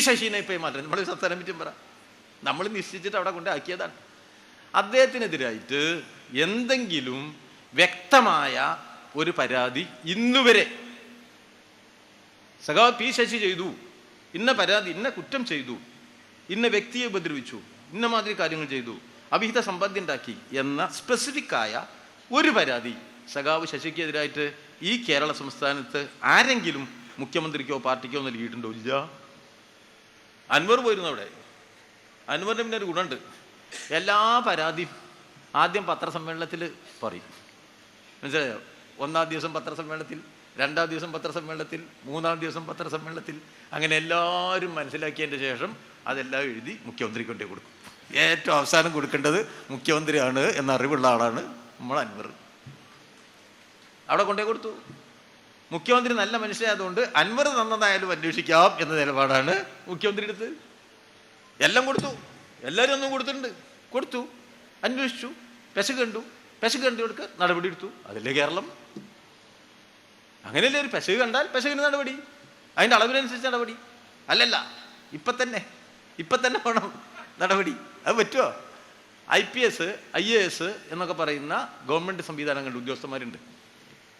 ശശീനെ ഇപ്പം മാറ്റം നമ്മൾ സംസ്ഥാനം പറ്റും പറ. നമ്മൾ നിശ്ചയിച്ചിട്ട് അവിടെ കൊണ്ട് ആക്കിയതാണ്. അദ്ദേഹത്തിനെതിരായിട്ട് എന്തെങ്കിലും വ്യക്തമായ ഒരു പരാതി ഇന്നുവരെ സഖാ പി ശശി ചെയ്തു. ഇന്ന പരാതി ഇന്ന കുറ്റം ചെയ്തു. ഇന്ന വ്യക്തിയെ ഉപദ്രവിച്ചു. ഇന്ന മാതിരി കാര്യങ്ങൾ ചെയ്തു. അവിഹിത സമ്പാദ്യം ഉണ്ടാക്കി എന്ന സ്പെസിഫിക് ആയ ഒരു പരാതി സഖാവ് ശശിക്കെതിരായിട്ട് ഈ കേരള സംസ്ഥാനത്ത് ആരെങ്കിലും മുഖ്യമന്ത്രിക്കോ പാർട്ടിക്കോ നൽകിയിട്ടുണ്ടോ? ഇല്ല. അൻവർ പോയിരുന്നു അവിടെ. അൻവറിന് പിന്നെ ഒരു ഗുണമുണ്ട്. എല്ലാ പരാതിയും ആദ്യം പത്രസമ്മേളനത്തിൽ പറയും. മനസ്സിലായോ? ഒന്നാം ദിവസം പത്രസമ്മേളനത്തിൽ രണ്ടാം ദിവസം പത്രസമ്മേളനത്തിൽ മൂന്നാം ദിവസം പത്രസമ്മേളനത്തിൽ അങ്ങനെ എല്ലാവരും മനസ്സിലാക്കിയതിന്റെ ശേഷം അതെല്ലാം എഴുതി മുഖ്യമന്ത്രിക്ക് കൊണ്ടേ കൊടുക്കും. ഏറ്റവും അവസാനം കൊടുക്കേണ്ടത് മുഖ്യമന്ത്രിയാണ് എന്ന അറിവുള്ള ആളാണ് നമ്മൾ അൻവർ. അവിടെ കൊണ്ടേ കൊടുത്തു. മുഖ്യമന്ത്രി നല്ല മനുഷ്യരായതുകൊണ്ട് അൻവർ നന്നതായാലും അന്വേഷിക്കാം എന്ന നിലപാടാണ് മുഖ്യമന്ത്രി എടുത്ത് എല്ലാം കൊടുത്തു. എല്ലാവരും ഒന്നും കൊടുത്തിട്ടുണ്ട്. കൊടുത്തു. അന്വേഷിച്ചു. പെശ കണ്ടു. പെശ കണ്ടു കൊടുക്കുക നടപടി എടുത്തു. അതല്ലേ കേരളം? അങ്ങനെയല്ലേ ഒരു പെശക് കണ്ടാൽ പെശകിന് നടപടി? അതിന്റെ അളവിനനുസരിച്ച് നടപടി. അല്ലല്ല. ഇപ്പം തന്നെ. ഇപ്പം തന്നെ വേണം നടപടി. അത് പറ്റുമോ I P S I A S എന്നൊക്കെ പറയുന്ന ഗവൺമെന്റ് സംവിധാനങ്ങളുടെ ഉദ്യോഗസ്ഥന്മാരുണ്ട്.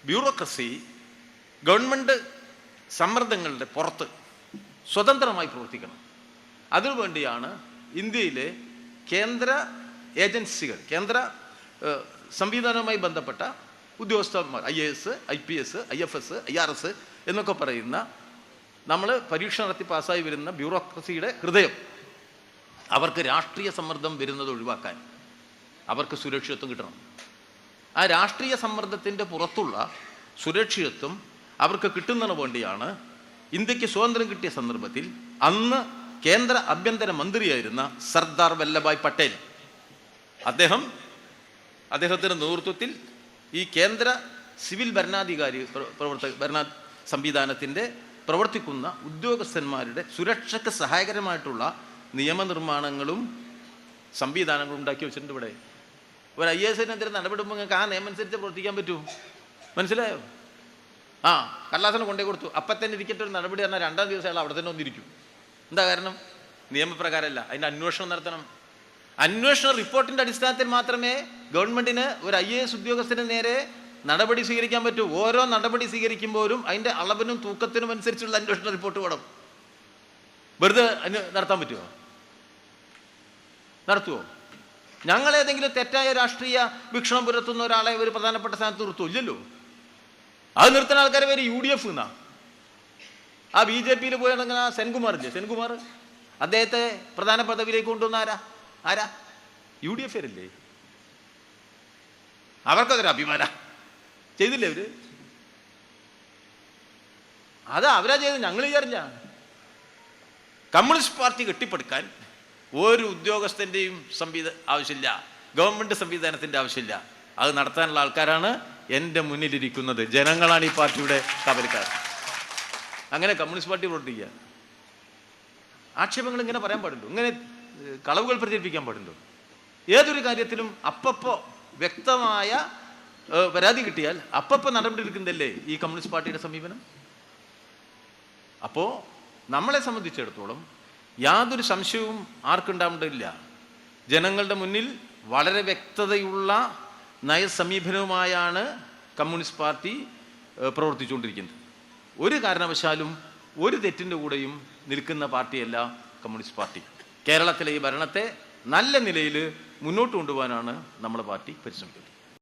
ബ്യൂറോക്രസി ഗവൺമെന്റ് സമ്മർദ്ദങ്ങളുടെ പുറത്ത് സ്വതന്ത്രമായി പ്രവർത്തിക്കണം. അതിനുവേണ്ടിയാണ് ഇന്ത്യയിലെ കേന്ദ്ര ഏജൻസികൾ കേന്ദ്ര സംവിധാനവുമായി ബന്ധപ്പെട്ട ഉദ്യോഗസ്ഥന്മാർ I A S I P S I F S I R S എന്നൊക്കെ പറയുന്ന നമ്മൾ പരീക്ഷ നടത്തി പാസ്സായി വരുന്ന ബ്യൂറോക്രസിയുടെ ഹൃദയം. അവർക്ക് രാഷ്ട്രീയ സമ്മർദ്ദം വരുന്നത് ഒഴിവാക്കാൻ അവർക്ക് സുരക്ഷിതത്വം കിട്ടണം. ആ രാഷ്ട്രീയ സമ്മർദ്ദത്തിന്റെ പുറത്തുള്ള സുരക്ഷിതത്വം അവർക്ക് കിട്ടുന്നതിന് വേണ്ടിയാണ് ഇന്ത്യയ്ക്ക് സ്വാതന്ത്ര്യം കിട്ടിയ സന്ദർഭത്തിൽ അന്ന് കേന്ദ്ര ആഭ്യന്തര മന്ത്രിയായിരുന്ന സർദാർ വല്ലഭായ് പട്ടേൽ. അദ്ദേഹം അദ്ദേഹത്തിന്റെ നേതൃത്വത്തിൽ ഈ കേന്ദ്ര സിവിൽ ഭരണാധികാരി പ്ര- പ്രവർത്തക ഭരണ സംവിധാനത്തിന്റെ പ്രവർത്തിക്കുന്ന ഉദ്യോഗസ്ഥന്മാരുടെ സുരക്ഷയ്ക്ക് സഹായകരമായിട്ടുള്ള നിയമനിർമ്മാണങ്ങളും സംവിധാനങ്ങളും ഉണ്ടാക്കി വെച്ചിട്ടുണ്ട് ഇവിടെ. ഒരു ഐ എസ് എസിനെതിരെ നടപെടുമ്പോൾ നിങ്ങൾക്ക് ആ നിയമം അനുസരിച്ച് പ്രവർത്തിക്കാൻ പറ്റൂ. മനസ്സിലായോ? ആ കള്ളാസനം കൊണ്ടേ കൊടുത്തു. അപ്പം തന്നെ ഇരിക്കട്ടെ ഒരു നടപടി പറഞ്ഞാൽ രണ്ടാം ദിവസം അയാൾ അവിടെ തന്നെ ഒന്നിരിക്കും എന്താ കാരണം? നിയമപ്രകാരമല്ല. അതിന്റെ അന്വേഷണം നടത്തണം. അന്വേഷണ റിപ്പോർട്ടിന്റെ അടിസ്ഥാനത്തിൽ മാത്രമേ ഗവൺമെന്റിന് ഒരു ഐ എ എസ് ഉദ്യോഗസ്ഥന് നേരെ നടപടി സ്വീകരിക്കാൻ പറ്റൂ. ഓരോ നടപടി സ്വീകരിക്കുമ്പോഴും അതിന്റെ അളവിനും തൂക്കത്തിനും അനുസരിച്ചുള്ള അന്വേഷണ റിപ്പോർട്ട് വേണം. വെറുതെ നടത്താൻ പറ്റുമോ നടത്തുമോ ഞങ്ങൾ ഏതെങ്കിലും തെറ്റായ രാഷ്ട്രീയ വീക്ഷണം പുലർത്തുന്ന ഒരാളെ ഒരു പ്രധാനപ്പെട്ട സ്ഥാനത്ത് നിർത്തുമോ ഇല്ലല്ലോ. അത് നിർത്തുന്ന ആൾക്കാരെ പേര് യു ഡി എഫ് എന്നാ. ആ ബി ജെ പിയിൽ പോയി സെൻകുമാർ ഇല്ലേ സെൻകുമാർ അദ്ദേഹത്തെ പ്രധാന പദവിയിലേക്ക് കൊണ്ടുവന്ന ആരാ? ആരാ? യു ഡി എഫ് അല്ലേ അവർക്കതൊരു അഭിമാന. ചെയ്തില്ലേ അവർ? അത് അവരാ ചെയ്തത് ഞങ്ങൾ വിചാരിച്ച കമ്മ്യൂണിസ്റ്റ് പാർട്ടി കെട്ടിപ്പടുക്കാൻ ഒരു ഉദ്യോഗസ്ഥന്റെയും സംവിധ ആവശ്യമില്ല. ഗവൺമെന്റ് സംവിധാനത്തിന്റെ ആവശ്യമില്ല. അത് നടത്താനുള്ള ആൾക്കാരാണ് എന്റെ മുന്നിലിരിക്കുന്നത്. ജനങ്ങളാണ് ഈ പാർട്ടിയുടെ കവലക്കാർ. അങ്ങനെ കമ്മ്യൂണിസ്റ്റ് പാർട്ടി പ്രവർത്തിക്കുക. ആക്ഷേപങ്ങൾ ഇങ്ങനെ പറയാൻ പാടുള്ളൂ ഇങ്ങനെ കളവുകൾ പ്രചരിപ്പിക്കാൻ പാടുള്ളൂ ഏതൊരു കാര്യത്തിലും അപ്പപ്പോ വ്യക്തമായ പരാതി കിട്ടിയാൽ അപ്പപ്പോ നടപടി എടുക്കുന്നതല്ലേ ഈ കമ്മ്യൂണിസ്റ്റ് പാർട്ടിയുടെ സമീപനം? അപ്പോൾ നമ്മളെ സംബന്ധിച്ചിടത്തോളം യാതൊരു സംശയവും ആർക്കുണ്ടാവേണ്ടതില്ല. ജനങ്ങളുടെ മുന്നിൽ വളരെ വ്യക്തതയുള്ള നയസമീപനവുമായാണ് കമ്മ്യൂണിസ്റ്റ് പാർട്ടി പ്രവർത്തിച്ചുകൊണ്ടിരിക്കുന്നത്. ഒരു കാരണവശാലും ഒരു തെറ്റിന്റെ കൂടെയും നിൽക്കുന്ന പാർട്ടിയല്ല കമ്മ്യൂണിസ്റ്റ് പാർട്ടി. കേരളത്തിലെ ഈ ഭരണത്തെ നല്ല നിലയിൽ മുന്നോട്ട് കൊണ്ടുപോകാനാണ് നമ്മുടെ പാർട്ടി പരിശ്രമിക്കുന്നത്.